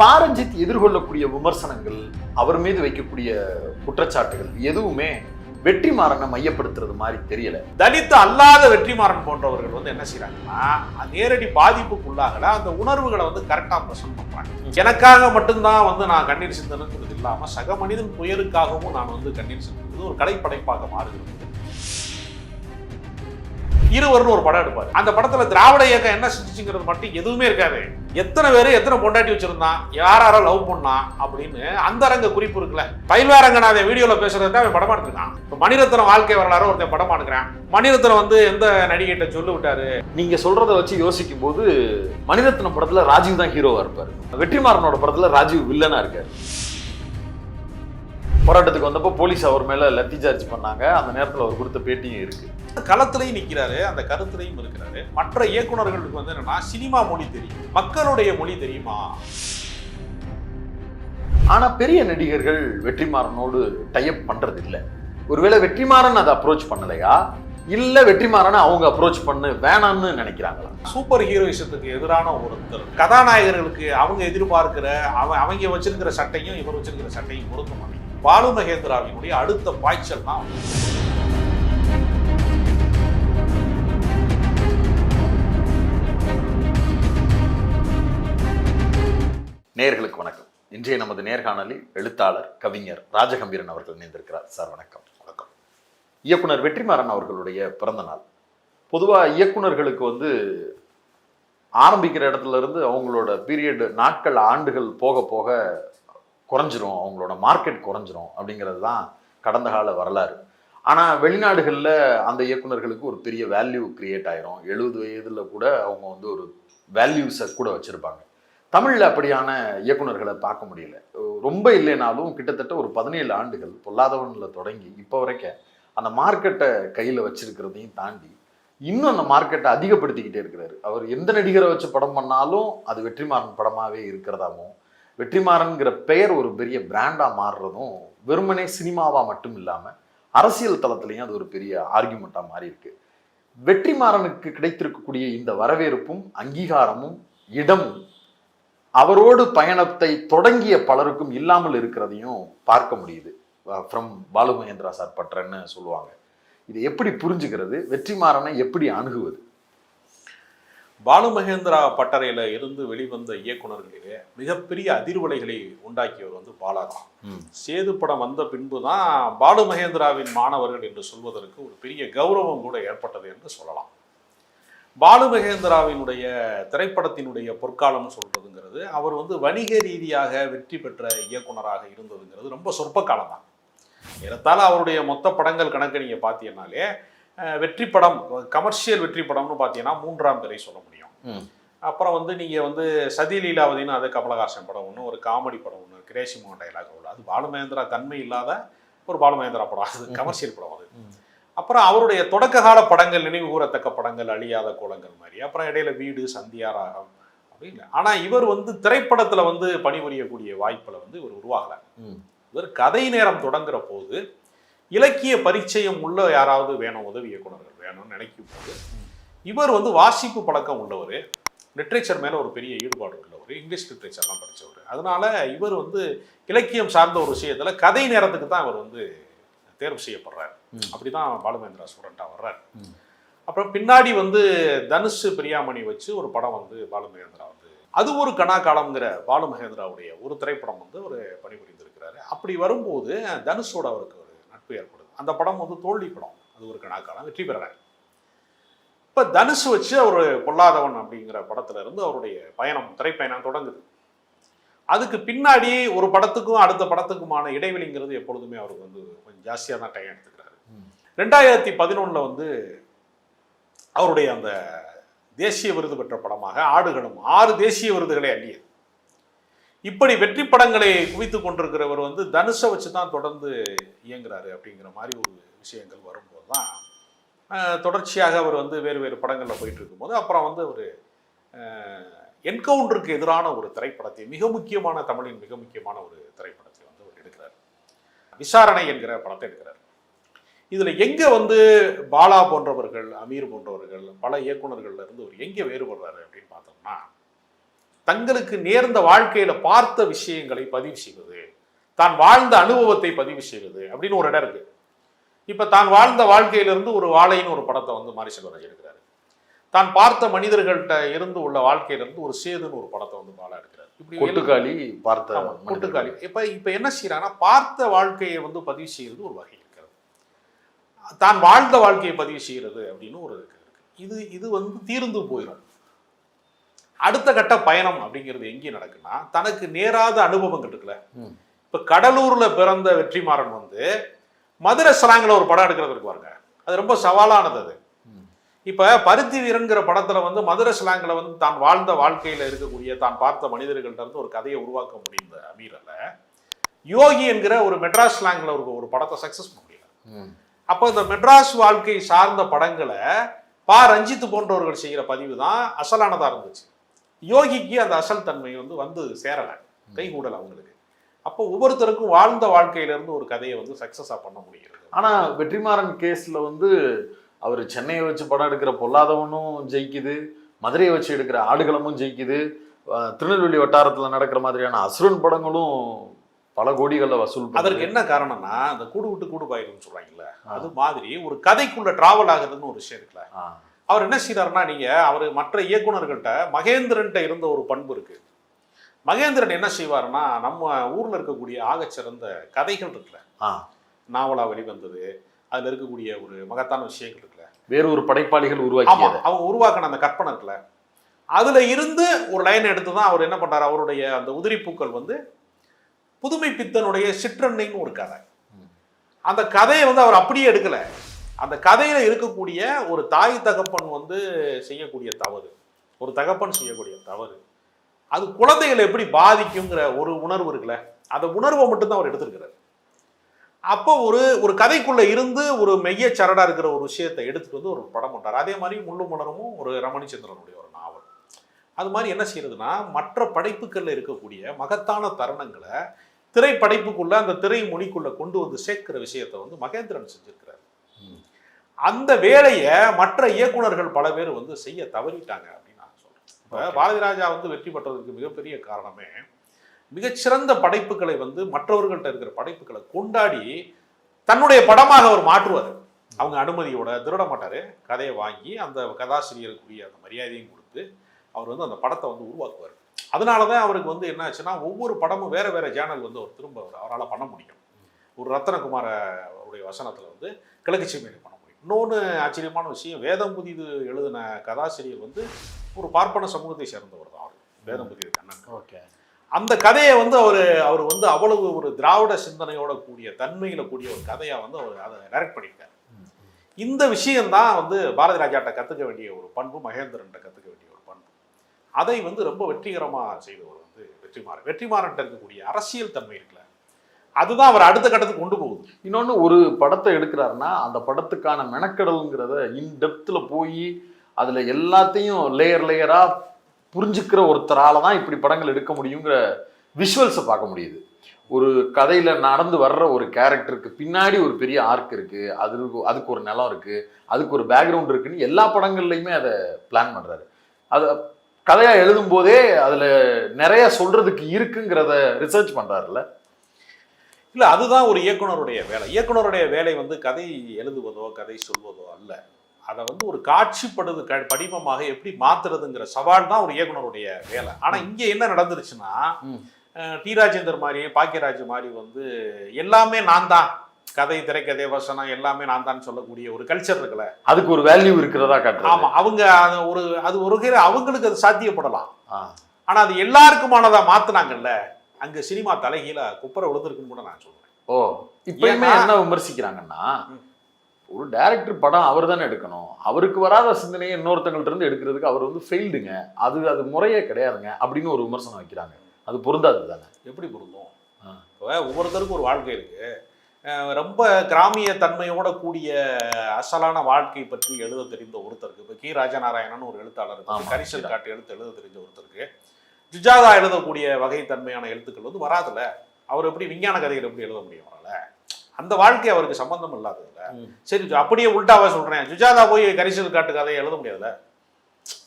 பாரஞ்சித் எதிர்கொள்ளக்கூடிய விமர்சனங்கள் அவர் மீது வைக்கக்கூடிய குற்றச்சாட்டுகள் எதுவுமே வெற்றிமாறனை மையப்படுத்துறது மாதிரி தெரியல. தலித் அல்லாத வெற்றிமாறன் போன்றவர்கள் வந்து என்ன செய்றாங்கன்னா நேரடி பாதிப்புக்குள்ளாகல அந்த உணர்வுகளை வந்து கரெக்டாக ப்ரெசென்ட் பண்றாங்க. எனக்காக மட்டும்தான் வந்து நான் கண்ணீர் சிந்தனுங்கிறது இல்லாம சக மனிதன் துயருக்காகவும் நான் வந்து கண்ணீர் சிந்தனுங்கிறது ஒரு கலைப்படைப்பாக மாறுகிறது. இருவர்னு ஒரு படம் எடுப்பார். அந்த படத்துல திராவிட இயக்கம் என்ன செஞ்சுங்கிறது மட்டும் எதுவுமே இருக்காது. எத்தனை பேர் எத்தனை பொண்டாட்டி வச்சிருந்தான் யார் யாரோ லவ் பண்ணான் அப்படின்னு அந்த அரங்க குறிப்பு இருக்குல்ல. பயில்வாரங்கநாத வீடியோல பேசுறது அவன் படமா எடுத்திருக்கான். இப்போ மணிரத்னம் வாழ்க்கை வரலாறு ஒருத்தன் படமா எடுக்கிறான். மணிரத்னம் வந்து எந்த நடிகைகிட்ட சொல்லி விட்டாரு? நீங்க சொல்றத வச்சு யோசிக்கும் போது மணிரத்னம் படத்துல ராஜீவ் தான் ஹீரோவா இருப்பாரு. வெற்றிமாறனோட படத்துல ராஜீவ் வில்லனா இருக்காரு. போராட்டத்துக்கு வந்தப்போ போலீஸ் அவர் மேல லத்தி சார்ஜ் பண்ணாங்க. அந்த நேரத்தில் அவர் கொடுத்த பேட்டியும் இருக்கு. களத்திலையும் நிக்கிறாரு அந்த கருத்துலையும் இருக்கிறாரு. மற்ற இயக்குனர்களுக்கு வந்து என்னன்னா சினிமா மொழி தெரியும். மக்களுடைய மொழி தெரியுமா? ஆனா பெரிய நடிகர்கள் வெற்றிமாறனோடு டைப் பண்றது இல்ல ஒருவேளை வெற்றிமாறன் அதை அப்ரோச் பண்ணலையா? இல்ல வெற்றிமாறனை அவங்க அப்ரோச் பண்ணு வேணாம்னு நினைக்கிறாங்களா? சூப்பர் ஹீரோயிசத்துக்கு எதிரான ஒருத்தர். கதாநாயகர்களுக்கு அவங்க எதிர்பார்க்கிற அவன் அவங்க வச்சிருக்கிற சட்டையும் இவர் வச்சிருக்கிற சட்டையும் பொருத்த மாட்டேங்குது பாலு மகேந்திராவினுடைய அடுத்த பாய்ச்சல் தான். நேர்களுக்கு வணக்கம். இன்றைய நமது நேர்காணலில் எழுத்தாளர் கவிஞர் ராஜகம்பீரன் அவர்கள் இணைந்திருக்கிறார். சார் வணக்கம். வணக்கம். இயக்குனர் வெற்றிமாறன் அவர்களுடைய பிறந்த நாள். பொதுவா இயக்குனர்களுக்கு வந்து ஆரம்பிக்கிற இடத்துல இருந்து அவங்களோட பீரியட் நாட்கள் ஆண்டுகள் போக போக குறைஞ்சிரும். அவங்களோட மார்க்கெட் குறைஞ்சிரும் அப்படிங்கிறது தான் கடந்த கால வரலாறு. ஆனால் வெளிநாடுகளில் அந்த இயக்குனர்களுக்கு ஒரு பெரிய வேல்யூ கிரியேட் ஆயிரும். எழுபது வயதில் கூட அவங்க வந்து ஒரு வேல்யூஸை கூட வச்சுருப்பாங்க. தமிழில் அப்படியான இயக்குனர்களை பார்க்க முடியல. ரொம்ப இல்லைனாலும் கிட்டத்தட்ட ஒரு பதினேழு ஆண்டுகள் பொல்லாதவனில் தொடங்கி இப்போ வரைக்கும் அந்த மார்க்கெட்டை கையில் வச்சிருக்கிறதையும் தாண்டி இன்னும் அந்த மார்க்கெட்டை அதிகப்படுத்திக்கிட்டே இருக்கிறாரு. அவர் எந்த நடிகரை வச்சு படம் பண்ணாலும் அது வெற்றிமாறன் படமாகவே இருக்கிறதாமோ வெற்றிமாறன்கிற பெயர் ஒரு பெரிய பிராண்டாக மாறுறதும் வெறுமனே சினிமாவாக மட்டும் இல்லாமல் அரசியல் தளத்துலையும் அது ஒரு பெரிய ஆர்கியூமெண்ட்டாக மாறி இருக்கு வெற்றிமாறனுக்கு கிடைத்திருக்கக்கூடிய இந்த வரவேற்பும் அங்கீகாரமும் இடமும் அவரோடு பயணத்தை தொடங்கிய பலருக்கும் இல்லாமல் இருக்கிறதையும் பார்க்க முடியுது. ஃப்ரம் பாலு மகேந்திரா சார் பற்றன்னு சொல்லுவாங்க. இதை எப்படி புரிஞ்சுக்கிறது? வெற்றிமாறனை எப்படி அணுகுவது? பாலு மகேந்திரா பட்டறையில இருந்து வெளிவந்த இயக்குனர்களிலே மிகப்பெரிய அதிர்வலைகளை உண்டாக்கியவர் வந்து பாலா தான் சேது படம் வந்த பின்பு தான் பாலு மகேந்திராவின் மாணவர்கள் என்று சொல்வதற்கு ஒரு பெரிய கௌரவம் கூட ஏற்பட்டது என்று சொல்லலாம். பாலு மகேந்திராவினுடைய திரைப்படத்தினுடைய பொற்காலம் சொல்றதுங்கிறது அவர் வந்து வணிக ரீதியாக வெற்றி பெற்ற இயக்குனராக இருந்ததுங்கிறது ரொம்ப சொற்ப காலம் தான் ஏறத்தாழ அவருடைய மொத்த படங்கள் கணக்கு நீங்கள் பார்த்தீங்கன்னாலே வெற்றி படம் கமர்ஷியல் வெற்றி படம்னு பார்த்தீங்கன்னா மூன்றாம் பிறை சொல்ல முடியும். அப்புறம் வந்து நீங்கள் வந்து சதி லீலாவதின்னு அது கமலஹாசன் படம் ஒன்று ஒரு காமெடி படம் ஒன்று கிரேசி மோகன் டைலாக் அது பாலு மகேந்திரா தன்மை இல்லாத ஒரு பாலு மகேந்திரா படம். அது கமர்ஷியல் படம் அது. அப்புறம் அவருடைய தொடக்க கால படங்கள் நினைவு கூறத்தக்க படங்கள் அழியாத கோலங்கள் மாதிரி. அப்புறம் இடையில வீடு சந்தியா ராகம் அப்படின்னு ஆனா இவர் வந்து திரைப்படத்துல வந்து பணிபுரியக்கூடிய வாய்ப்புல வந்து இவர் உருவாகல. இவர் கதை நேரம் தொடங்குற போது இலக்கிய பரிச்சயம் உள்ள யாராவது வேணும் உதவி இயக்குனர்கள் வேணும்னு நினைக்கும் போது இவர் வந்து வாசிப்பு பழக்கம் உள்ளவர். லிட்ரேச்சர் மேல ஒரு பெரிய ஈடுபாடு உள்ளவர். இங்கிலீஷ் லிட்ரேச்சர்லாம் படிச்சவர். அதனால இவர் வந்து இலக்கியம் சார்ந்த ஒரு விஷயத்துல கதை நேரத்துக்கு தான் இவர் வந்து தேர்வு செய்யப்படுறார். அப்படிதான் பாலுமேந்திரா ஸ்டூடெண்ட்டாக வர்றார். அப்புறம் பின்னாடி வந்து தனுஷ் பிரியாமணி வச்சு ஒரு படம் வந்து பாலுமகேந்திரா வந்து அது ஒரு கணாகாலம்ங்கிற பாலுமகேந்திராவுடைய ஒரு திரைப்படம் வந்து ஒரு பணிபுரிந்திருக்கிறாரு. அப்படி வரும்போது தனுஷோட அவருக்கு ஒரு நட்பு ஏற்படுது. அந்த படம் வந்து தோல்வி படம். அது ஒரு கணாக்காலம் வெற்றி பெறாரு இப்போ தனுஷ் வச்சு அவர் பொல்லாதவன் அப்படிங்கிற படத்துல இருந்து அவருடைய பயணம் திரைப்பயணம் தொடங்குது. அதுக்கு பின்னாடி ஒரு படத்துக்கும் அடுத்த படத்துக்குமான இடைவெளிங்கிறது எப்பொழுதுமே அவருக்கு வந்து கொஞ்சம் ஜாஸ்தியாக தான் டைம் எடுத்துக்கிறாரு ரெண்டாயிரத்தி பதினொன்றில் வந்து அவருடைய அந்த தேசிய விருது பெற்ற படமாக ஆடுகளும் ஆறு தேசிய விருதுகளை அள்ளியது இப்படி வெற்றி படங்களை குவித்து கொண்டிருக்கிறவர் வந்து தனுஷை வச்சு தான் தொடர்ந்து இயங்குறாரு அப்படிங்கிற மாதிரி ஒரு விஷயங்கள் வரும்போது தான் தொடர்ச்சியாக அவர் வந்து வேறு வேறு படங்களில் போயிட்டு இருக்கும்போது அப்புறம் வந்து ஒரு என்கவுண்டருக்கு எதிரான ஒரு திரைப்படத்தை மிக முக்கியமான தமிழின் மிக முக்கியமான ஒரு திரைப்படத்தை வந்து அவர் எடுக்கிறார். விசாரணை என்கிற படத்தை எடுக்கிறார். இதுல எங்க வந்து பாலா போன்றவர்கள் அமீர் போன்றவர்கள் பல இயக்குனர்கள்ல இருந்து ஒரு எங்க வேறுபடுறாரு அப்படின்னு பார்த்தோம்னா தங்களுக்கு நேர்ந்த வாழ்க்கையில பார்த்த விஷயங்களை பதிவு செய்வது தான் வாழ்ந்த அனுபவத்தை பதிவு செய்வது அப்படின்னு ஒரு இடம் இருக்கு. இப்ப தான் வாழ்ந்த வாழ்க்கையிலிருந்து ஒரு வாழைன்னு ஒரு படத்தை வந்து மாரி செல்வராஜ் எடுக்கிறாரு. தான் பார்த்த மனிதர்கள்ட்ட இருந்து உள்ள வாழ்க்கையிலிருந்து ஒரு சேதுன்னு ஒரு படத்தை வந்து பாலா எடுக்கிறாரு. இப்படி கொட்டுக்காளி பார்த்த. கொட்டுக்காளி. இப்ப இப்ப என்ன செய்யறாங்கன்னா பார்த்த வாழ்க்கையை வந்து பதிவு செய்யறது ஒரு வகை. தான் வாழ்ந்த வாழ்க்கையை பதிவு செய்யறது அப்படின்னு ஒரு இருக்கு. இது இது வந்து தீர்ந்து போயிடும் அடுத்த கட்ட பயணம் அப்படிங்கிறது எங்கே நடக்குன்னா தனக்கு நேராத அனுபவங்கள் இருக்குல்ல. இப்ப கடலூர்ல பிறந்த வெற்றிமாறன் வந்து மதுரை ஸ்லாங்ல ஒரு படம் எடுக்கிறதுக்கு பாருங்க. அது ரொம்ப சவாலானது அது. இப்ப பருத்தி வீரன்கிற படத்துல வந்து மதுரை ஸ்லாங்ல வந்து தான் வாழ்ந்த வாழ்க்கையில இருக்கக்கூடிய தான் பார்த்த மனிதர்கள்ட்ட இருந்து ஒரு கதையை உருவாக்க முடிந்த அமீரல யோகி என்கிற ஒரு மெட்ராஸ் ஸ்லாங்ல ஒரு ஒரு படத்தை சக்சஸ் பண்ண முடியல. அப்போ இந்த மெட்ராஸ் வாழ்க்கை சார்ந்த படங்களை பா. ரஞ்சித் போன்றவர்கள் செய்கிற பதிவு தான் அசலானதாக இருந்துச்சு. யோகிக்கு அந்த அசல் தன்மை வந்து வந்து சேரலை. கைகூடலை அவங்களுக்கு. அப்போ ஒவ்வொருத்தருக்கும் வாழ்ந்த வாழ்க்கையில இருந்து ஒரு கதையை வந்து சக்ஸஸாக பண்ண முடிகிறது. ஆனால் வெற்றிமாறன் கேஸில் வந்து அவர் சென்னையை வச்சு படம் எடுக்கிற பொல்லாதவனும் ஜெயிக்குது மதுரையை வச்சு எடுக்கிற ஆடுகளமும் ஜெயிக்குது திருநெல்வேலி வட்டாரத்தில் நடக்கிற மாதிரியான அசுரன் படங்களும் பல கோடிகள்ல வசூல். அதற்கு என்ன காரணம்னா அந்த கூடு விட்டு கூடு பாயிருன்னு சொல்றாங்கல்ல அது மாதிரி ஒரு கதைக்குள்ள டிராவல் ஆகுதுன்னு ஒரு விஷயம் இருக்குல்ல. அவர் என்ன செய்யறாருன்னா நீங்க அவர் மற்ற இயக்குனர்கள்ட்ட மகேந்திரன்ட்ட இருந்த ஒரு பண்பு இருக்கு. மகேந்திரன் என்ன செய்வாருன்னா நம்ம ஊர்ல இருக்கக்கூடிய ஆகச்சிறந்த கதைகள் இருக்குல்ல. நாவலா வெளிவந்தது அதுல இருக்கக்கூடிய ஒரு மகத்தான விஷயங்கள் இருக்குல்ல. வேறு ஒரு படைப்பாளிகள் ஆமா உருவாக்கியது அவங்க உருவாக்கின அந்த கற்பனை இருக்குல்ல. அதுல இருந்து ஒரு லைன் எடுத்து தான் அவர் என்ன பண்றாரு அவருடைய அந்த உதிரிப்பூக்கள் வந்து புதுமை பித்தனுடைய சிற்றன்னைன்னு ஒரு கதை. அந்த கதையை வந்து அவர் அப்படியே எடுக்கலை. அந்த கதையில் இருக்கக்கூடிய ஒரு தாய் தகப்பன் வந்து செய்யக்கூடிய தவறு. ஒரு தகப்பன் செய்யக்கூடிய தவறு. அது குழந்தைகளை எப்படி பாதிக்குங்கிற ஒரு உணர்வு இருக்குல்ல அந்த உணர்வை மட்டும்தான் அவர் எடுத்திருக்கிறார். அப்போ ஒரு ஒரு கதைக்குள்ளே இருந்து ஒரு மெய்ய சரடா இருக்கிற ஒரு விஷயத்தை எடுத்துட்டு வந்து ஒரு படம் பண்றாரு அதே மாதிரி முள்ளு மலரும் ஒரு ரமணிச்சந்திரனுடைய ஒரு நாவல். அது மாதிரி என்ன செய்யறதுன்னா மற்ற படைப்புகளில் இருக்கக்கூடிய மகத்தான தருணங்களை திரைப்படைப்புக்குள்ள அந்த திரை மொழிக்குள்ள கொண்டு வந்து சேர்க்கிற விஷயத்தை வந்து மகேந்திரன் செஞ்சிருக்கிறார். அந்த வேலையை மற்ற இயக்குனர்கள் பல பேர் வந்து செய்ய தவறிட்டாங்க அப்படின்னு நான் சொல்றேன். இப்போ Okay. பாரதி ராஜா வந்து வெற்றி பெற்றதுக்கு மிகப்பெரிய காரணமே மிகச்சிறந்த படைப்புகளை வந்து மற்றவர்கள்ட்ட இருக்கிற படைப்புகளை கொண்டாடி தன்னுடைய படமாக அவர் மாற்றுவார். அவங்க அனுமதியோட திருட மாட்டாரு. கதையை வாங்கி அந்த கதாசிரியருக்குரிய அந்த மரியாதையும் கொடுத்து அவர் வந்து அந்த படத்தை வந்து உருவாக்குவார். அதனால தான் அவருக்கு வந்து என்ன ஆச்சுன்னா ஒவ்வொரு படமும் வேற வேற ஜேனல் வந்து அவர் திரும்ப அவர் அவரால் பண்ண முடியும். ஒரு ரத்தனகுமார அவருடைய வசனத்தில் வந்து கிழக்கு சீமையில் பண்ண முடியும். இன்னொன்று ஆச்சரியமான விஷயம் வேதம் புதிது எழுதின கதாசிரியர் வந்து ஒரு பார்ப்பன சமூகத்தை சேர்ந்தவர் தான் அவர். வேதம் புதிது கண்ணன். ஓகே. அந்த கதையை வந்து அவர் அவர் வந்து அவ்வளவு ஒரு திராவிட சிந்தனையோட கூடிய தன்மையில கூடிய ஒரு கதையா வந்து அவர் அதை டைரக்ட் பண்ணியிருக்காரு. இந்த விஷயம்தான் வந்து பாரதி ராஜாட்ட கத்துக்க வேண்டிய ஒரு பண்பு மகேந்திரன்ட்ட கத்துக்க வேண்டிய அதை வந்து ரொம்ப வெற்றிகரமாக செய்தவர் வந்து வெற்றிமாறன். வெற்றிமாறன் இருக்கக்கூடிய அரசியல் தன்மை இருக்குல்ல அதுதான் அவர் அடுத்த கட்டத்துக்கு கொண்டு போகுது. இன்னொன்று ஒரு படத்தை எடுக்கிறாருன்னா அந்த படத்துக்கான மெனக்கடலுங்கிறத இன் டெப்த்தில் போய் அதில் எல்லாத்தையும் லேயர் லேயராக புரிஞ்சுக்கிற ஒருத்தரால தான் இப்படி படங்கள் எடுக்க முடியுங்கிற விஷுவல்ஸை பார்க்க முடியுது. ஒரு கதையில் நடந்து வர்ற ஒரு கேரக்டருக்கு பின்னாடி ஒரு பெரிய ஆர்க் இருக்குது அது அதுக்கு ஒரு நிலம் இருக்குது அதுக்கு ஒரு பேக்ரவுண்ட் இருக்குன்னு எல்லா படங்கள்லையுமே அதை பிளான் பண்ணுறாரு அதை கதையா எழுதும் போதே அதுல நிறைய சொல்றதுக்கு இருக்குங்கிறத ரிசர்ச் பண்றாருல்ல? இல்ல அதுதான் ஒரு இயக்குனருடைய வேலை. இயக்குனருடைய வேலை வந்து கதை எழுதுவதோ கதை சொல்வதோ அல்ல. அதை வந்து ஒரு காட்சிப்படுது க படிமமாக எப்படி மாத்துறதுங்கிற சவால் தான் ஒரு இயக்குனருடைய வேலை. ஆனா இங்க என்ன நடந்துருச்சுன்னா டி. ராஜேந்தர் மாதிரி பாக்கியராஜ் மாதிரி வந்து எல்லாமே நான் தான். கதை திரைக்கதை வசனம் எல்லாமே நான் தான் சொல்லக்கூடிய ஒரு கல்ச்சர் இருக்குல்ல. அதுக்கு ஒரு வேல்யூ இருக்கிறதா காட்டுறாரு ஆமா அவங்க அது ஒரு அது ஒரு அவங்களுக்கு அது சாத்தியப்படலாம். ஆ. ஆனா அது எல்லாருக்குமானதா மாத்துனாங்கல்ல அங்க சினிமா தலைகீழ குப்புற விழுந்திருக்குன்னு கூட நான் சொல்றேன். ஓ இப்பயுமே என்ன விமர்சிக்கிறாங்கன்னா. ஒரு டைரக்டர் படம் அவர் தானே எடுக்கணும். அவருக்கு வராத சிந்தனையை இன்னொருத்தங்கள்ட்ட இருந்து எடுக்கிறதுக்கு அவர் வந்து ஃபெயில்டுங்க அது அது முறையே கிடையாதுங்க அப்படின்னு ஒரு விமர்சனம் வைக்கிறாங்க. அது பொருந்தாது தானே. எப்படி பொருந்தும்? ஒவ்வொருத்தருக்கும் ஒரு வாழ்க்கை இருக்கு. அஹ் ரொம்ப கிராமிய தன்மையோட கூடிய அசலான வாழ்க்கை பற்றி எழுத தெரிந்த ஒருத்தருக்கு. இப்போ கி. ராஜநாராயணன் ஒரு எழுத்தாளர். கரிசல் கீரா. காட்டு எழுத்து எழுத தெரிஞ்ச ஒருத்தருக்கு. ஜுஜாதா எழுதக்கூடிய வகை தன்மையான எழுத்துக்கள் வந்து வராதுல்ல. அவர் எப்படி விஞ்ஞான கதைகள் எப்படி எழுத முடியும் அவரால்? அந்த வாழ்க்கை அவருக்கு சம்பந்தம் இல்லாததுல்ல ம். சரி அப்படியே உல்டாவா சொல்றேன். ஜுஜாதா போய் கரிசல் காட்டு கதையை எழுத முடியாதுல்ல?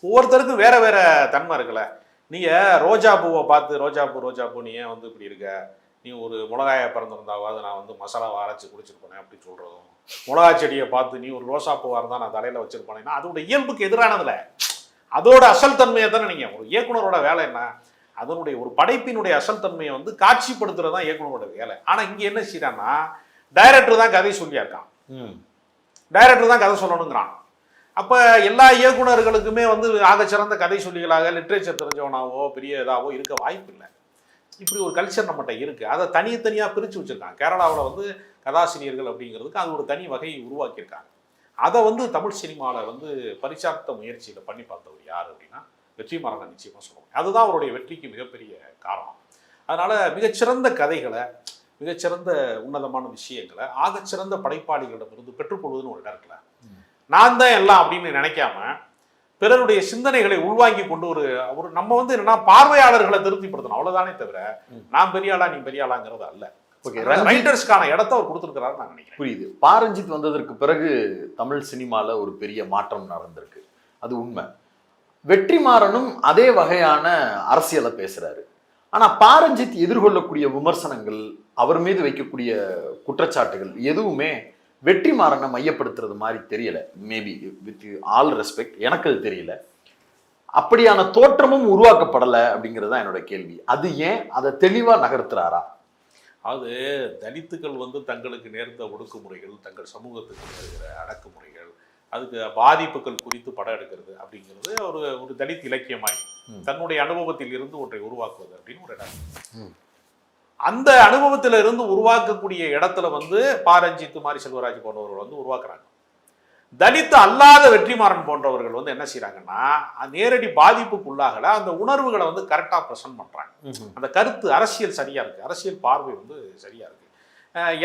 ஒவ்வொருத்தருக்கும் வேற வேற தன்மை இருக்குல்ல. நீங்க ரோஜா பூவை பார்த்து ரோஜா பூ ரோஜா பூ நீ ஏன் வந்து இப்படி இருக்க? நீ ஒரு மிளகாய பிறந்திருந்தாவது நான் வந்து மசாலாவை அரைச்சி குடிச்சிருப்பேன் அப்படி சொல்றதும். மிளகா செடியை பார்த்து நீ ஒரு ரோசா பூவா இருந்தா நான் தலையில வச்சிருப்பேன்னா அதோட இயல்புக்கு எதிரானதுல அதோட அசல் தன்மையை தானே நீங்க ஒரு இயக்குனரோட வேலை என்ன? அதனுடைய ஒரு படைப்பினுடைய அசல் தன்மையை வந்து காட்சிப்படுத்துறது தான் இயக்குனரோட வேலை. ஆனா இங்க என்ன செய்யறான்னா டைரக்டர் தான் கதை சொல்லியிருக்கான். ம். டைரக்டர் தான் கதை சொல்லணுங்கிறான். அப்போ எல்லா இயக்குனர்களுக்குமே வந்து ஆகச்சிறந்த கதை சொல்லிகளாக லிட்ரேச்சர் தெரிஞ்சவனாவோ பெரிய இதாவோ இருக்க வாய்ப்பு இல்லை இப்படி ஒரு கல்ச்சர் நம்மகிட்ட இருக்கு. அதை தனித்தனியாக பிரித்து வச்சிருக்காங்க. கேரளாவில் வந்து கதாசிரியர்கள் அப்படிங்கிறதுக்கு அது ஒரு தனி வகை உருவாக்கியிருக்காங்க. அதை வந்து தமிழ் சினிமாவில் வந்து பரிச்சார்த்த முயற்சியில் பண்ணி பார்த்தவர் யார் அப்படின்னா வெற்றிமாறன் நிச்சயமாக சொல்லுவாங்க அதுதான் அவருடைய வெற்றிக்கு மிகப்பெரிய காரணம். அதனால மிகச்சிறந்த கதைகளை மிகச்சிறந்த உன்னதமான விஷயங்களை ஆகச்சிறந்த படைப்பாளிகளிடமிருந்து பெற்றுக்கொள்வதுன்னு ஒரு இடம் இருக்குல்ல நான் தான் எல்லாம் அப்படின்னு நினைக்காம பிறருடைய சிந்தனைகளை உள்வாங்கி கொண்டு ஒரு ஒரு நம்ம வந்து என்னன்னா பார்வையாளர்களை திருப்திப்படுத்தணும். அவ்வளவுதானே தவிர நான் பெரிய ஆளா நீ பெரிய ஆளாங்கிறது அல்ல. ஓகே ரைட்டர்ஸ்க்கான இடத்த அவர் கொடுத்துருக்கிறாரு நான் நினைக்கிறேன். புரியுது. பாரஞ்சித் வந்ததற்கு பிறகு தமிழ் சினிமால ஒரு பெரிய மாற்றம் நடந்திருக்கு. அது உண்மை. வெற்றிமாறனும் அதே வகையான அரசியலை பேசுறாரு. ஆனா பாரஞ்சித் எதிர்கொள்ளக்கூடிய விமர்சனங்கள் அவர் மீது வைக்கக்கூடிய குற்றச்சாட்டுகள் எதுவுமே வெற்றிமாறனை மையப்படுத்துறது மாதிரி தெரியல. மேபி வித் ஆல் ரெஸ்பெக்ட் எனக்கு அது தெரியல. அப்படியான தோற்றமும் உருவாக்கப்படலை அப்படிங்கிறது தான் என்னோட கேள்வி. அது ஏன்? அதை தெளிவா நகர்த்துறாரா? அது தலித்துக்கள் வந்து தங்களுக்கு நேர்ந்த ஒடுக்குமுறைகள் தங்கள் சமூகத்துக்கு நேர்கிற அடக்குமுறைகள் அதுக்கு பாதிப்புகள் குறித்து படம் எடுக்கிறது அப்படிங்கிறது ஒரு ஒரு தலித் இலக்கியமாய். தன்னுடைய அனுபவத்தில் இருந்து ஒன்றை உருவாக்குவது அப்படின்னு ஒரு இடம். அந்த அனுபவத்துல இருந்து உருவாக்கக்கூடிய இடத்துல வந்து பாரஞ்சித் மாதிரி செல்வராஜ் போன்றவர்கள் வந்து உருவாக்குறாங்க. தலித் அல்லாத வெற்றிமாறன் போன்றவர்கள் வந்து என்ன செய்றாங்கன்னா நேரடி பாதிப்புக்குள்ளாகல அந்த உணர்வுகளை வந்து கரெக்டா ப்ரெசென்ட் பண்றாங்க. அந்த கருத்து அரசியல் சரியா இருக்கு. அரசியல் பார்வை வந்து சரியா இருக்கு.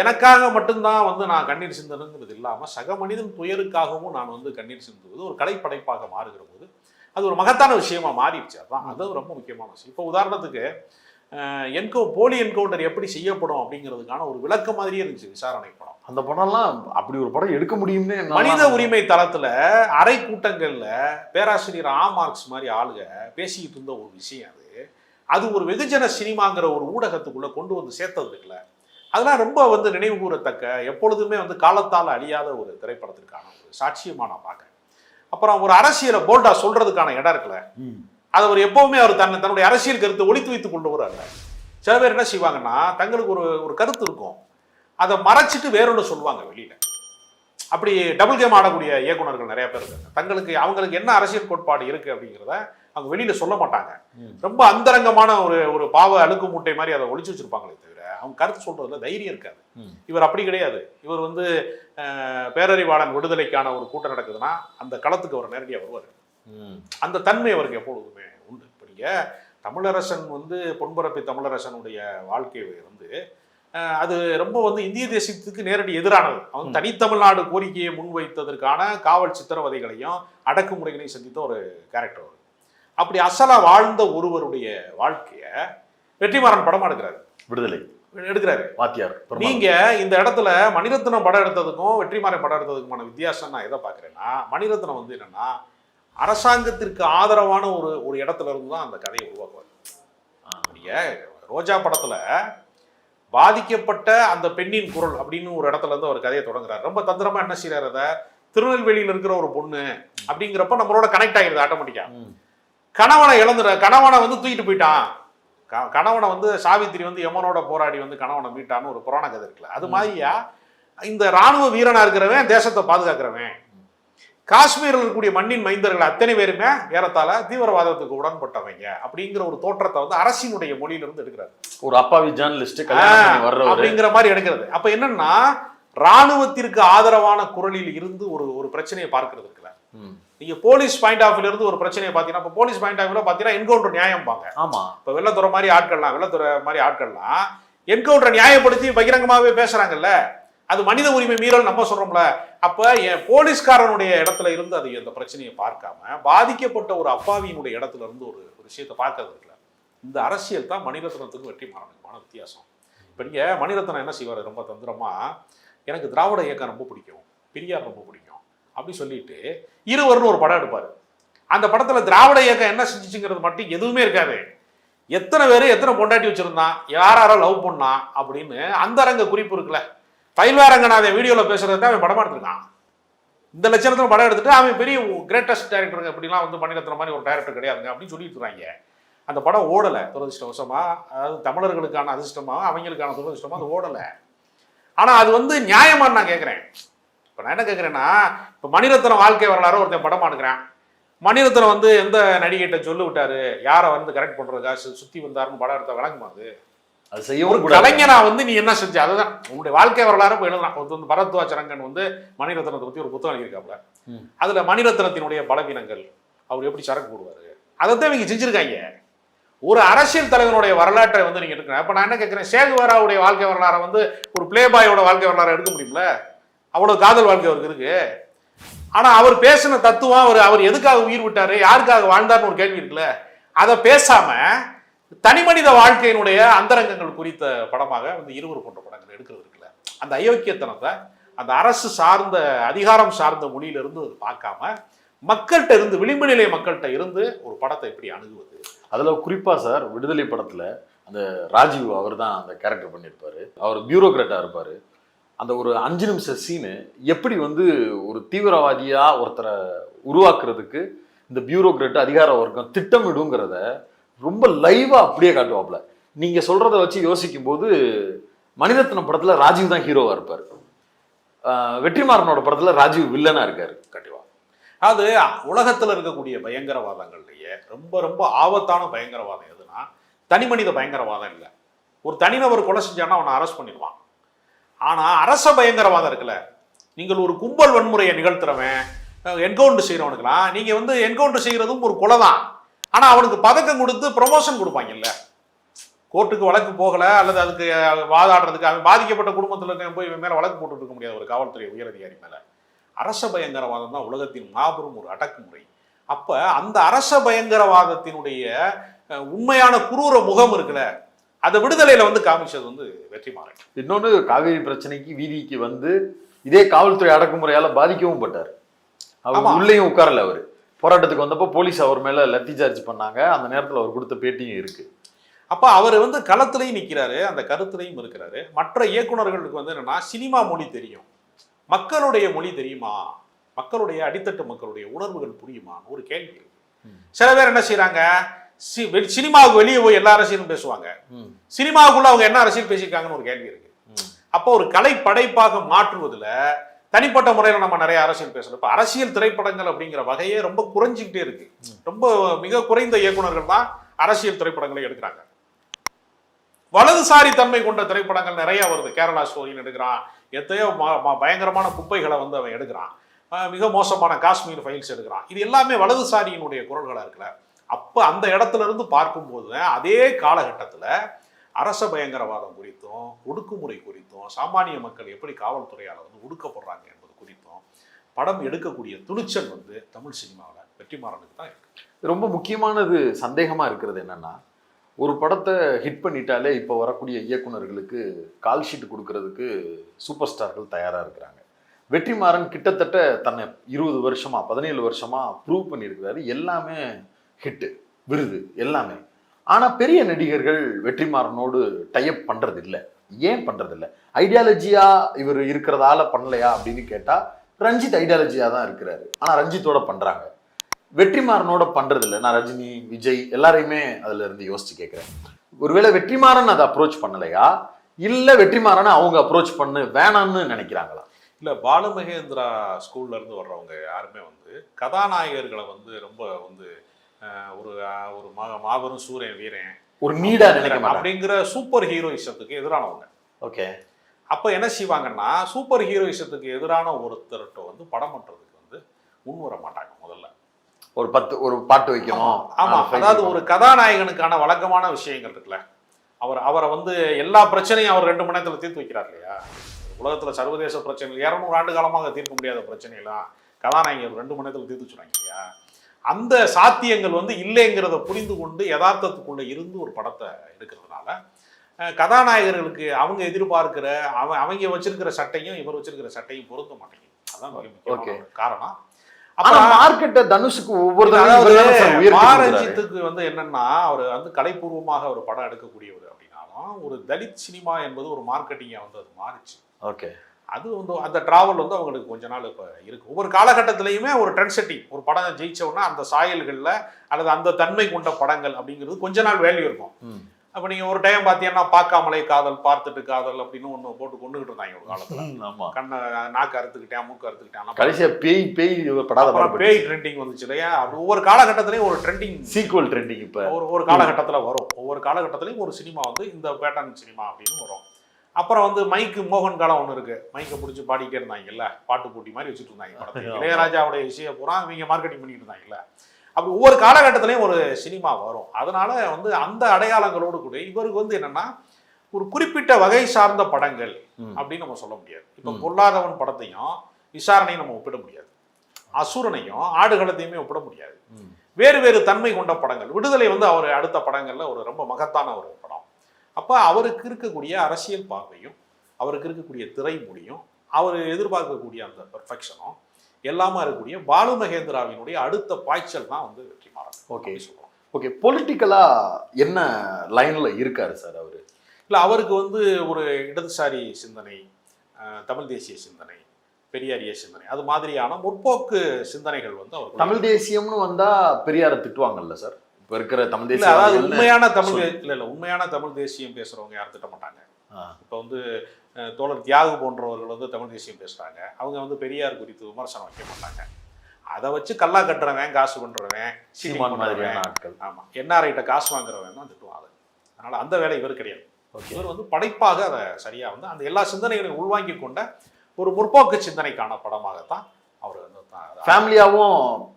எனக்காக மட்டும்தான் வந்து நான் கண்ணீர் சிந்தனுங்கிறது இல்லாம சக மனிதன் துயருக்காகவும் நான் வந்து கண்ணீர் சிந்துவது ஒரு கலைப்படைப்பாக மாறுகிற போது அது ஒரு மகத்தான விஷயமா மாறிடுச்சு. அதான் அது ரொம்ப முக்கியமான விஷயம். இப்போ உதாரணத்துக்கு என்கோ போலி என்கவுண்டர் எப்படி செய்யப்படும் அப்படிங்கிறதுக்கான ஒரு விளக்க மாதிரியே இருந்துச்சு விசாரணை படம். அந்த படம்லாம் அப்படி ஒரு படம் எடுக்க முடியும்னு மனித உரிமை தளத்துல அரை கூட்டங்கள்ல பேராசிரியர் ஆ. மார்க்ஸ் மாதிரி ஆளுங்க பேசிக்கிட்டு இருந்த ஒரு விஷயம் அது. அது ஒரு வெகுஜன சினிமாங்கிற ஒரு ஊடகத்துக்குள்ள கொண்டு வந்து சேர்த்தது இருக்குல்ல அதெல்லாம் ரொம்ப வந்து நினைவு கூறத்தக்க எப்பொழுதுமே வந்து காலத்தால் அழியாத ஒரு திரைப்படத்திற்கான ஒரு சாட்சியமா நான் பார்க்கறேன். அப்புறம் ஒரு அரசியலை போல்டா சொல்றதுக்கான இடம் இருக்குல்ல. அது அவர் எப்பவுமே அவர் தன்னை தன்னுடைய அரசியல் கருத்தை ஒளித்து வைத்துக் கொண்டவர் அல்ல. சில பேர் என்ன செய்வாங்கன்னா தங்களுக்கு ஒரு ஒரு கருத்து இருக்கும். அதை மறைச்சிட்டு வேறொன்று சொல்லுவாங்க வெளியில. அப்படி டபுள் கேம் ஆடக்கூடிய இயக்குனர்கள் நிறைய பேர் இருக்காங்க. தங்களுக்கு அவங்களுக்கு என்ன அரசியல் கோட்பாடு இருக்கு அப்படிங்கிறத அவங்க வெளியில சொல்ல மாட்டாங்க. ரொம்ப அந்தரங்கமான ஒரு ஒரு பாவ அழுக்கு மூட்டை மாதிரி அதை ஒளிச்சு வச்சிருப்பாங்களே தவிர அவங்க கருத்து சொல்றதுல தைரியம் இருக்காது. இவர் அப்படி கிடையாது. இவர் வந்து பேரறிவாளன் விடுதலைக்கான ஒரு கூட்டம் நடக்குதுன்னா அந்த களத்துக்கு அவர் நேரடியாக வருவார். அந்த தன்மை அவருக்கு எப்பொழுதுமே உண்டு. இப்போ நீங்கள் தமிழரசன் வந்து பொன்பரப்பி தமிழரசனுடைய வாழ்க்கை வந்து அது ரொம்ப வந்து இந்திய தேசத்துக்கு நேரடி எதிரானது. அவன். தனித்தமிழ்நாடு கோரிக்கையை முன்வைத்ததற்கான காவல் சித்திரவதைகளையும் அடக்குமுறைகளையும் சந்தித்த ஒரு கேரக்டர் அவர். அப்படி அசலா வாழ்ந்த ஒருவருடைய வாழ்க்கையை வெற்றிமாறன் படம் எடுக்கிறாரு. விடுதலை. எடுக்கிறாரு. வாத்தியார். நீங்க இந்த இடத்துல மணிரத்னம் படம் எடுத்ததுக்கும் வெற்றிமாறன் படம் எடுத்ததுக்குமான வித்தியாசம் நான் எதை பார்க்குறேன்னா மணிரத்னம் வந்து என்னன்னா அரசாங்கத்திற்கு ஆதரவான ஒரு ஒரு இடத்துல இருந்து தான் அந்த கதையை உருவாக்குவார். ஆ. நீங்க ரோஜா படத்துல பாதிக்கப்பட்ட அந்த பெண்ணின் குரல் அப்படின்னு ஒரு இடத்துல இருந்து அவர் கதையை தொடங்குறாரு. ரொம்ப தந்திரமா என்ன செய்யறாரு அதை? திருநெல்வேலியில் இருக்கிற ஒரு பொண்ணு அப்படிங்கிறப்ப நம்மளோட கனெக்ட் ஆகிடுது ஆட்டோமேட்டிக்கா. கணவனை இழந்துற கணவனை வந்து தூக்கிட்டு போயிட்டான். கணவனை வந்து சாவித்திரி வந்து யமனோட போராடி வந்து கணவனை மீட்டான்னு ஒரு புராண கதை இருக்குல்ல. அது மாதிரியா? இந்த ராணுவ வீரனா இருக்கிறவன் தேசத்தை பாதுகாக்கிறவன். காஷ்மீரில் இருக்கக்கூடிய மண்ணின் மைந்தர்கள் அத்தனை பேருமே ஏறத்தாழ தீவிரவாதத்துக்கு உடன்பட்டவங்க அப்படிங்கிற ஒரு தோற்றத்தை வந்து அரசினுடைய மொழியிலிருந்து எடுக்கிறாரு. ஒரு அப்பாவி ஜேர்னலிஸ்ட் அப்படிங்கிற மாதிரி எடுக்கிறது. அப்ப என்னன்னா ராணுவத்திற்கு ஆதரவான குரலில் இருந்து ஒரு ஒரு பிரச்சனையை பார்க்கிறது இருக்குல்ல. நீங்க போலீஸ் பாயிண்ட் ஆஃப்ல இருந்து ஒரு பிரச்சனையை பாத்தீங்கன்னா இப்ப போலீஸ் பாயிண்ட் ஆஃப்ல பாத்தீங்கன்னா என்கவுண்டர் நியாயம் பாங்க ஆமா. இப்ப வெள்ளத்துறை மாதிரி ஆட்கள்லாம் வெள்ளத்துறை மாதிரி ஆட்கள்லாம் என்கவுண்டரை நியாயப்படுத்தி பகிரங்கமாவே பேசுறாங்கல்ல. அது மனித உரிமை மீறல் நம்ம சொல்றோம்ல. அப்ப என் போலீஸ்காரனுடைய இடத்துல இருந்து அது அந்த பிரச்சனையை பார்க்காம பாதிக்கப்பட்ட ஒரு அப்பாவியினுடைய இடத்துல இருந்து ஒரு ஒரு விஷயத்தை பார்க்கறது இருக்குல்ல. இந்த அரசியல் தான் மணிரத்னத்துக்கும் வெற்றி மாறனுக்குமான வித்தியாசம். இப்போ நீங்க மணிரத்னம் என்ன செய்வார்? ரொம்ப தந்திரமா எனக்கு திராவிட இயக்கம் ரொம்ப பிடிக்கும். பெரியார் ரொம்ப பிடிக்கும். அப்படி சொல்லிட்டு இருவர்னு ஒரு படம் எடுப்பார். அந்த படத்துல திராவிட இயக்கம் என்ன செஞ்சுச்சுங்கிறது மட்டும் எதுவுமே இருக்காது. எத்தனை பேர் எத்தனை பொண்டாட்டி வச்சிருந்தான் யார் யாரோ லவ் பண்ணான் அப்படின்னு அந்த அரங்க குறிப்பு இருக்குல்ல. பயில்வாரங்கநாதன் வீடியோவில் பேசுறதுக்கு தான் அவன் படமா எடுத்திருக்கான். இந்த லட்சணத்தில் படம் எடுத்துட்டு அவன் பெரிய கிரேட்டஸ்ட் டேரக்டருங்க அப்படிலாம் வந்து மணிரத்னம் மாதிரி ஒரு டேரக்டர் கிடையாதுங்க அப்படின்னு சொல்லிட்டு இருக்காங்க. அந்த படம் ஓடலை துரதிருஷ்டவசமா. அதாவது தமிழர்களுக்கான அதிர்ஷ்டமாக அவங்களுக்கான துரதிருஷ்டமாக அது ஓடலை. ஆனால் அது வந்து நியாயமாக நான் கேட்குறேன் இப்போ நான் என்ன கேட்குறேன்னா இப்போ மணிரத்னம் வாழ்க்கை வரலாறு ஒருத்தன் படம் எடுக்கிறான் மணிரத்னம் வந்து எந்த நடிகைகிட்ட சொல்லி விட்டாரு யாரை வந்து கரெக்ட் பண்ணுறதுக்கா சுற்றி வந்தாருன்னு படம் எடுத்த விளங்குமா அது? அது செய்யவும் கூடாது. கலைஞனா வந்து நீ என்ன செஞ்ச? அதுதான். உன்னுடைய வாழ்க்கை வரலாறு போய் எழுதலாம். வந்து பரத்வாச்சரங்கன் வந்து மணிரத்னத்தை பத்தி ஒரு புத்தகம் எழுதியிருக்காப்ல ம். அதுல மணிரத்னத்தினுடைய பலவீனங்கள். அவர் எப்படி சரக்கு போடுவாரு? அதைத்தான் இவங்க செஞ்சிருக்காங்க. ஒரு அரசியல் தலைவனுடைய வரலாற்றை வந்து நீங்க எடுக்கணும். அப்ப நான் என்ன கேட்கிறேன் சேகுவாராவுடைய வாழ்க்கை வரலாறை வந்து ஒரு பிளே பாயோட வாழ்க்கை வரலாறை எடுக்க முடியும்ல? அவ்வளவு காதல் வாழ்க்கை அவருக்கு இருக்கு. ஆனா அவர் பேசின தத்துவம் அவர் அவர் எதுக்காக உயிர் விட்டாரு? யாருக்காக வாழ்ந்தார்னு ஒரு கேள்வி இருக்குல்ல? அதை தனி தனிமனித வாழ்க்கையினுடைய அந்தரங்கங்கள் குறித்த படமாக வந்து இருவர் போன்ற படங்கள் எடுக்கிறது இருக்குல்ல. அந்த அயோக்கியத்தனத்தை அந்த அரசு சார்ந்த அதிகாரம் சார்ந்த மொழியிலிருந்து அது பார்க்காம மக்கள்கிட்ட இருந்து விளிம்பு நிலை மக்கள்கிட்ட இருந்து ஒரு படத்தை எப்படி அணுகுவது? அதில் குறிப்பாக சார் விடுதலை படத்தில் அந்த ராஜீவ் அவர் தான் அந்த கேரக்டர் பண்ணியிருப்பார். அவர் பியூரோக்ராட்டாக இருப்பார். அந்த ஒரு அஞ்சு நிமிஷம் சீனு எப்படி வந்து ஒரு தீவிரவாதியாக ஒருத்தரை உருவாக்குறதுக்கு இந்த பியூரோக்ராட் அதிகார வர்க்கம் திட்டமிடுங்கிறத ரொம்ப லைவாக அப்படியே காட்டுவாப்ல நீங்கள் சொல்கிறத வச்சு யோசிக்கும் போது மணிரத்னம் படத்தில் ராஜீவ் தான் ஹீரோவாக இருப்பார். வெற்றிமாறனோட படத்தில் ராஜீவ் வில்லனாக இருக்கார் கண்டிப்பாக அது உலகத்தில் இருக்கக்கூடிய பயங்கரவாதங்கள்லையே ரொம்ப ரொம்ப ஆபத்தான பயங்கரவாதம் எதுனா தனி மனித பயங்கரவாதம் இல்லை. ஒரு தனிநபர் கொலை செஞ்சானா அவனை அரெஸ்ட் பண்ணிடுவான். ஆனால் அரச பயங்கரவாதம் இருக்குல்ல. நீங்கள் ஒரு கும்பல் வன்முறையை நிகழ்த்துறவன் என்கவுண்டர் செய்கிறவனுக்கெல்லாம் நீங்கள் வந்து என்கவுண்டர் செய்கிறதும் ஒரு கொலை தான் ஆனா அவனுக்கு பதக்கம் கொடுத்து ப்ரொமோஷன் கொடுப்பாங்கல்ல. கோர்ட்டுக்கு வழக்கு போகல அல்லது அதுக்கு வாதாடுறதுக்கு அவன் பாதிக்கப்பட்ட குடும்பத்தில் இருக்க போய் இவன் மேல வழக்கு போட்டுட்டு இருக்க முடியாது ஒரு காவல்துறை உயரதிகாரி மேல. அரச பயங்கரவாதம் தான் உலகத்தின் மாபெரும் ஒரு அடக்குமுறை. அப்ப அந்த அரச பயங்கரவாதத்தினுடைய உண்மையான குரூர முகம் இருக்குல்ல அதை விடுதலையில வந்து காமிச்சது வந்து வெற்றிமாறன். இன்னொன்று காவேரி பிரச்சனைக்கு வீதிக்கு வந்து இதே காவல்துறை அடக்குமுறையால பாதிக்கவும் பட்டார். அவர். உள்ளேயும் உட்காரல அவர். போராட்டத்துக்கு வந்தப்போ போலீஸ் அவர் மேல லத்தி சார்ஜ் பண்ணாங்க. அந்த நேரத்துல அவர் கொடுத்த பேட்டியும் இருக்கு. அப்ப அவர் வந்து களத்திலையும் நிக்கிறாரு அந்த கருத்துலையும் இருக்கிறாரு. மற்ற இயக்குனர்களுக்கு வந்து என்னன்னா சினிமா மொழி தெரியும். மக்களுடைய மொழி தெரியுமா? மக்களுடைய அடித்தட்டு மக்களுடைய உணர்வுகள் புரியுமான்னு ஒரு கேள்வி. சில பேர் என்ன செய்றாங்க? சி- வெ- சினிமாவுக்கு வெளியே போய் எல்லா அரசியலும் பேசுவாங்க. சினிமாவுக்குள்ள அவங்க என்ன அரசியல் பேசியிருக்காங்கன்னு ஒரு கேள்வி இருக்கு. அப்போ ஒரு கலை படைப்பாக மாற்றுவதுல தனிப்பட்ட முறையில் நம்ம நிறைய அரசியல் பேசணும். இப்போ அரசியல் திரைப்படங்கள் அப்படிங்கிற வகையே ரொம்ப குறைஞ்சிக்கிட்டே இருக்கு. ரொம்ப மிக குறைந்த இயக்குனர்கள் தான் அரசியல் திரைப்படங்களை எடுக்கிறாங்க. வலதுசாரி தன்மை கொண்ட திரைப்படங்கள் நிறைய வருது. கேரளா ஸ்டோரின்னு எடுக்கிறான். எத்தையோ ம- பயங்கரமான குப்பைகளை வந்து அவன் எடுக்கிறான். மிக மோசமான காஷ்மீர் ஃபைல்ஸ் எடுக்கிறான். இது எல்லாமே வலதுசாரியினுடைய குரல்களா இருக்குல்ல. அப்போ அந்த இடத்துல இருந்து பார்க்கும்போது அதே காலகட்டத்துல அரச பயங்கரவாதம் குறித்தும் ஒடுக்குமுறை குறித்தும் சாமானிய மக்கள் எப்படி காவல்துறையால் வந்து ஒடுக்கப்படுறாங்க என்பது குறித்தும் படம் எடுக்கக்கூடிய துணிச்சல் வந்து தமிழ் சினிமாவில் வெற்றிமாறனுக்கு தான் இருக்கு. ரொம்ப முக்கியமானது சந்தேகமாக இருக்கிறது என்னன்னா ஒரு படத்தை ஹிட் பண்ணிட்டாலே இப்போ வரக்கூடிய இயக்குனர்களுக்கு கால் ஷீட் கொடுக்கறதுக்கு சூப்பர் ஸ்டார்கள் தயாராக இருக்கிறாங்க வெற்றிமாறன் கிட்டத்தட்ட தன்னை இருபது வருஷமாக பதினேழு வருஷமாக ப்ரூவ் பண்ணியிருக்கிறாரு. எல்லாமே ஹிட்டு விருது எல்லாமே. ஆனால் பெரிய நடிகர்கள் வெற்றிமாறனோடு டைப் பண்றது ஏன் பண்ணுறதில்ல ஐடியாலஜியாக இவர் இருக்கிறதால பண்ணலையா அப்படின்னு கேட்டால் ரஞ்சித் ஐடியாலஜியாக தான் இருக்கிறாரு. ஆனால் ரஞ்சித்தோட பண்ணுறாங்க வெற்றிமாறனோட பண்ணுறதில்ல நான் ரஜினி விஜய் எல்லாரையுமே அதில் இருந்து யோசிச்சு கேட்குறேன் ஒருவேளை வெற்றிமாறன் அதை அப்ரோச் பண்ணலையா? இல்லை வெற்றிமாறனை அவங்க அப்ரோச் பண்ணு வேணான்னு நினைக்கிறாங்களா? இல்லை பாலு மகேந்திரா ஸ்கூல்ல இருந்து வர்றவங்க யாருமே வந்து கதாநாயகர்களை வந்து ரொம்ப வந்து ஒரு ஒரு மாபெரும் சூரியன் வீரன். ஒரு நீடா நினைக்க மாட்டாங்க அப்படிங்கிற சூப்பர் ஹீரோயிசத்துக்கு எதிரானவங்க ஓகே. அப்ப என்ன செய்வாங்கன்னா சூப்பர் ஹீரோயிசத்துக்கு எதிரான ஒருத்தர்கிட்ட வந்து படம் பண்றதுக்கு வந்து முன் வர மாட்டாங்க முதல்ல. ஒரு பத்து ஒரு பாட்டு வைக்கணும். ஆமா நாலு fight அதாவது. ஒரு கதாநாயகனுக்கான வழக்கமான விஷயங்கள் இருக்குல்ல. அவர் அவரை வந்து எல்லா பிரச்சனையும் அவர் ரெண்டு மணி நேரத்துல தீர்த்து வைக்கிறார் இல்லையா? உலகத்துல சர்வதேச பிரச்சனை இருநூறு ஆண்டு காலமாக தீர்க்க முடியாத பிரச்சனையெல்லாம் கதாநாயகர் ரெண்டு மணி நேரத்துல தீர்த்து வச்சுறாங்க இல்லையா? அந்த சாத்தியங்கள் வந்து இல்லைங்கிறத புரிந்து கொண்டு யதார்த்தத்துக்குள்ள இருந்து ஒரு படத்தை எடுக்கிறதுனால கதாநாயகர்களுக்கு அவங்க எதிர்பார்க்கிற அவன் அவங்க வச்சிருக்கிற சட்டையும் இவர் வச்சிருக்கிற சட்டையும் பொருந்த மாட்டேங்குது. அதான் காரணம். ஆனா மார்க்கெட்டை தனுஷுக்கு ஒவ்வொரு. மாரஞ்சித்துக்கு வந்து என்னன்னா அவர் வந்து கலைப்பூர்வமாக ஒரு படம் எடுக்கக்கூடியவர் அப்படின்னாலும் ஒரு தலித் சினிமா என்பது ஒரு மார்க்கெட்டிங்கா வந்து அது மாறிச்சு. ஓகே. அது வந்து அந்த டிராவல் வந்து அவங்களுக்கு கொஞ்ச நாள் இப்போ இருக்கு. ஒவ்வொரு காலகட்டத்திலையுமே ஒரு ட்ரெண்ட் செட்டிங் ஒரு படம் ஜெயிச்ச உடனே அந்த சாயல்களில் அல்லது அந்த தன்மை கொண்ட படங்கள் அப்படிங்கிறது கொஞ்ச நாள் வேல்யூ இருக்கும். அப்போ நீங்கள் ஒரு டைம் பார்த்தீங்கன்னா பார்க்காமலே காதல் பார்த்துட்டு காதல் அப்படின்னு ஒன்று போட்டு கொண்டுகிட்டு இருந்தாங்க ஒரு காலத்தில். ம், ஆமா. கண்ணை நாக்கு அறுத்துக்கிட்டேன் மூக்கு அறுத்துக்கிட்டேன் கடைசியா பேய் பேய் படாத பேய் ட்ரெண்டிங் வந்துச்சு இல்லையா? அப்படி ஒவ்வொரு காலகட்டத்திலையும் ஒரு ட்ரெண்டிங் சீக்வல் ட்ரெண்டிங் இப்ப. ஒரு ஒரு காலகட்டத்தில் வரும். ஒவ்வொரு காலகட்டத்திலையும் ஒரு சினிமா வந்து இந்த பேட்டர்ன் சினிமா அப்படின்னு வரும். அப்புறம் வந்து மைக்கு மோகன் காலம் ஒன்று இருக்கு. மைக்கை பிடிச்சி பாடிக்கிட்டே இருந்தாங்கல்ல. பாட்டு போட்டி மாதிரி வச்சுட்டு இருந்தாங்க படத்தை ஆமா. இளையராஜாவுடைய இசையை பூரா இவங்க மார்க்கெட்டிங் பண்ணிட்டு இருந்தாங்கல்ல. அப்படி ஒவ்வொரு காலகட்டத்திலையும் ஒரு சினிமா வரும். அதனால வந்து அந்த அடையாளங்களோடு கூட இவருக்கு வந்து என்னன்னா ஒரு குறிப்பிட்ட வகை சார்ந்த படங்கள். அப்படின்னு நம்ம சொல்ல முடியாது. இப்போ. பொல்லாதவன் படத்தையும் விசாரணையும் நம்ம ஒப்பிட முடியாது. அசுரனையும் ஆடுகளத்தையுமே ஒப்பிட முடியாது. வேறு வேறு தன்மை கொண்ட படங்கள். விடுதலை வந்து அவர் அடுத்த படங்கள்ல ஒரு ரொம்ப மகத்தான ஒரு படம். அப்ப அவருக்கு இருக்கக்கூடிய அரசியல் பார்வையும் அவருக்கு இருக்கக்கூடிய திரைமொழியும் அவர் எதிர்பார்க்கக்கூடிய அந்த பெர்ஃபெக்ஷனும் எல்லாமே இருக்கக்கூடிய பாலு மகேந்திராவினுடைய அடுத்த பாய்ச்சல் தான் வந்து வெற்றிமாறன் Okay. அப்படி சொல்றோம். ஓகே பொலிட்டிக்கலா என்ன லைன்ல இருக்காரு சார் அவரு? இல்ல அவருக்கு வந்து ஒரு இடதுசாரி சிந்தனை தமிழ் தேசிய சிந்தனை பெரியாரிய சிந்தனை அது மாதிரியான முற்போக்கு சிந்தனைகள் வந்து அவர் தமிழ் தேசியம்னு வந்தா பெரியாரை திட்டுவாங்கல்ல சார் இப்ப இருக்கிற தமிழ் இல்ல அதாவது தேசியம் உண்மையான தமிழ் இல்ல இல்ல உண்மையான தமிழ் தேசியம் பேசுறவங்க யாரும் திட்ட மாட்டாங்க. இப்போ வந்து தோழர் தியாகு போன்றவர்கள் வந்து தமிழ் தேசியம் பேசுறாங்க. அவங்க வந்து பெரியார் குறித்து விமர்சனம் வைக்க மாட்டாங்க. அதை வச்சு கல்லா கட்டுறவன் காசு பண்றவன் சீமான் மாதிரியான ஆட்கள். ஆமா என்ஆர்ஐட்ட காசு வாங்குறவன் தான் திட்டுவாங்க அதனால அந்த வேலை இவர் கிடையாது. இவர் வந்து படைப்பாக அதை சரியா வந்து அந்த எல்லா சிந்தனைகளையும் உள்வாங்கி கொண்ட ஒரு முற்போக்கு சிந்தனைக்கான படமாகத்தான் அவர் வந்து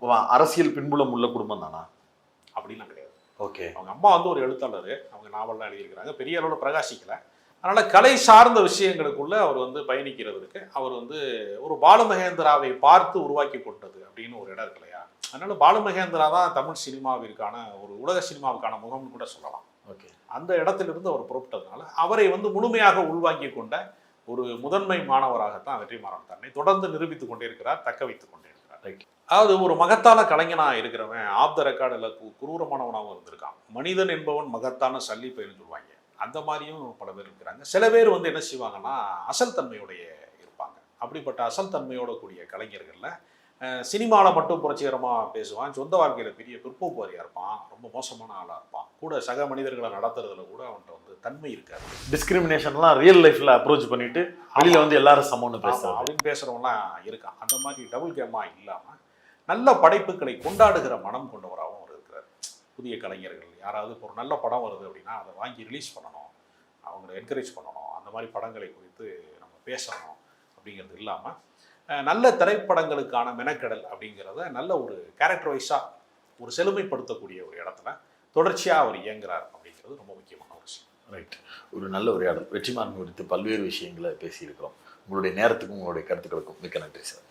வ- அரசியல் பின்புலம் உள்ள குடும்பம் தானா? அப்படிலாம் கிடையாது. ஓகே. அவங்க அம்மா வந்து ஒரு எழுத்தாளர். அவங்க நாவல்லாம் எழுதியிருக்கிறாங்க. பெரிய அளவில் பிரகாசிக்கல. அதனால கலை சார்ந்த விஷயங்களுக்குள்ள அவர் வந்து பயணிக்கிறதுக்கு அவர் வந்து ஒரு பாலு மகேந்திராவை பார்த்து உருவாக்கி கொண்டது அப்படின்னு ஒரு இடம் இருக்கு இல்லையா? அதனால பாலு மகேந்திரா தான் தமிழ் சினிமாவிற்கான ஒரு உலக சினிமாவுக்கான முகம்னு கூட சொல்லலாம். ஓகே. அந்த இடத்திலிருந்து அவர் புறப்பட்டதுனால அவரை வந்து முழுமையாக உள்வாங்கி கொண்ட ஒரு முதன்மை மாணவராகத்தான் வெற்றிமாறன் தன்னை தொடர்ந்து நிரூபித்துக் கொண்டே இருக்கிறார் தக்க வைத்துக் கொண்டே ரைட் அதாவது ஒரு மகத்தான கலைஞனா இருக்கிறவன் ஆப் த ரெக்கார்டில் குரூரமானவனாகவும் இருந்திருக்கான். மனிதன் என்பவன் மகத்தான சல்லி பயிர்னு சொல்லுவாங்க. அந்த மாதிரியும் பல பேர் இருக்கிறாங்க. சில பேர் வந்து என்ன செய்வாங்கன்னா அசல் தன்மையுடைய இருப்பாங்க. அப்படிப்பட்ட அசல் தன்மையோட கூடிய கலைஞர்களில் சினிமாவில் மட்டும் புரட்சிகரமாக பேசுவான். சொந்த வாழ்க்கையில் பெரிய பிற்போக்குவாரியாக இருப்பான். ரொம்ப மோசமான ஆளாக இருப்பான். கூட சக மனிதர்களை நடத்துறதுல கூட அவன்கிட்ட வந்து தன்மை இருக்காது. டிஸ்கிரிமினேஷன்லாம் ரியல் லைஃப்ல அப்ரோச் பண்ணிட்டு வெளியில வந்து எல்லாரும் சமம்னு பேசுறாங்க அப்படின்னு பேசுறவங்களாம் இருக்கான். அந்த மாதிரி டபுள் கேமா இல்லாம நல்ல படைப்புகளை கொண்டாடுகிற மனம் கொண்டவராகவும் அவர் இருக்கிறார். புதிய கலைஞர்கள் யாராவது இப்போ ஒரு நல்ல படம் வருது அப்படின்னா அதை வாங்கி ரிலீஸ் பண்ணணும். அவங்களை என்கரேஜ் பண்ணணும். அந்த மாதிரி படங்களை குறித்து நம்ம பேசணும் அப்படிங்கிறது இல்லாமல் நல்ல திரைப்படங்களுக்கான மெனக்கடல் அப்படிங்கிறத நல்ல ஒரு கேரக்டர் வைஸாக ஒரு செழுமைப்படுத்தக்கூடிய ஒரு இடத்துல தொடர்ச்சியாக அவர் இயங்குறார் அப்படிங்கிறது ரொம்ப முக்கியமான ஒரு விஷயம். ரைட் ஒரு நல்ல உரையாடல். வெற்றிமாறன் குறித்து பல்வேறு விஷயங்களை பேசியிருக்கிறோம். உங்களுடைய நேரத்துக்கும் உங்களுடைய கருத்துக்களுக்கும் மிக்க நன்றி சார்.